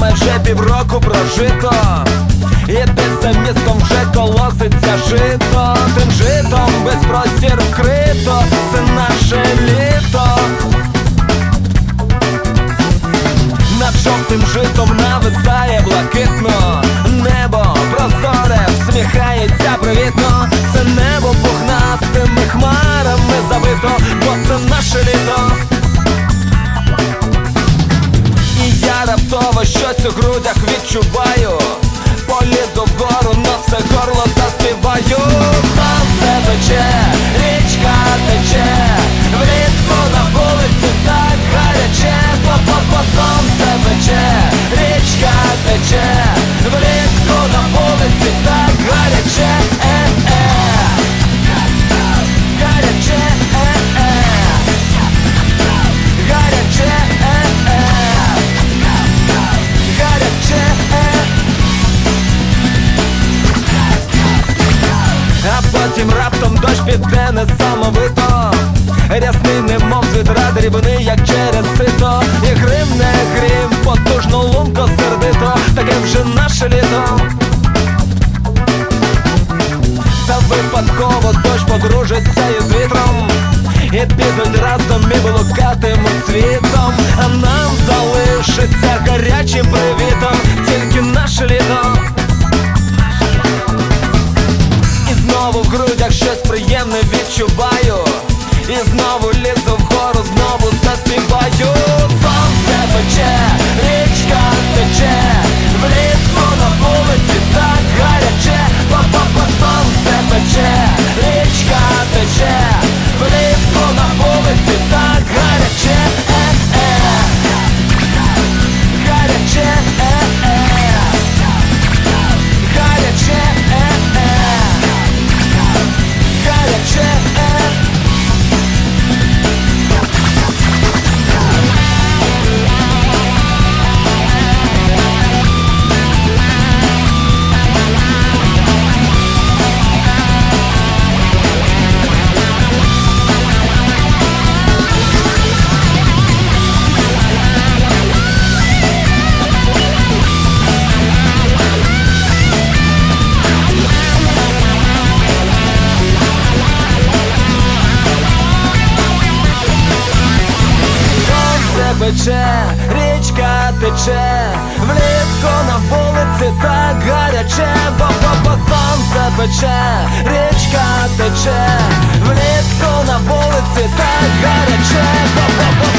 майже півроку прожито. І десь за містом вже колоситься жито. Тим житом весь простір вкрито. Це наше літо. Над жовтим житом нависає блакитно. Небо прозоре, всміхається привітно. Це небо пухнастими хмарами забито, бо це наше літо грудях відчуваю потім раптом дощ піде несамовито. Рясний, немов з відра дрібний, як через сито. І грим не грім, потужно лунко сердито. Таке вже наше літо. Та випадково дощ подружиться із вітром. І підуть разом і блукатимуть світом. А нам залишиться гарячим привітом І знову пече, річка тече, влітку на вулиці так гаряче, бо-бо-бо сонце пече, річка тече, влітку на вулиці так гаряче, бо-бо-бо сонце пече,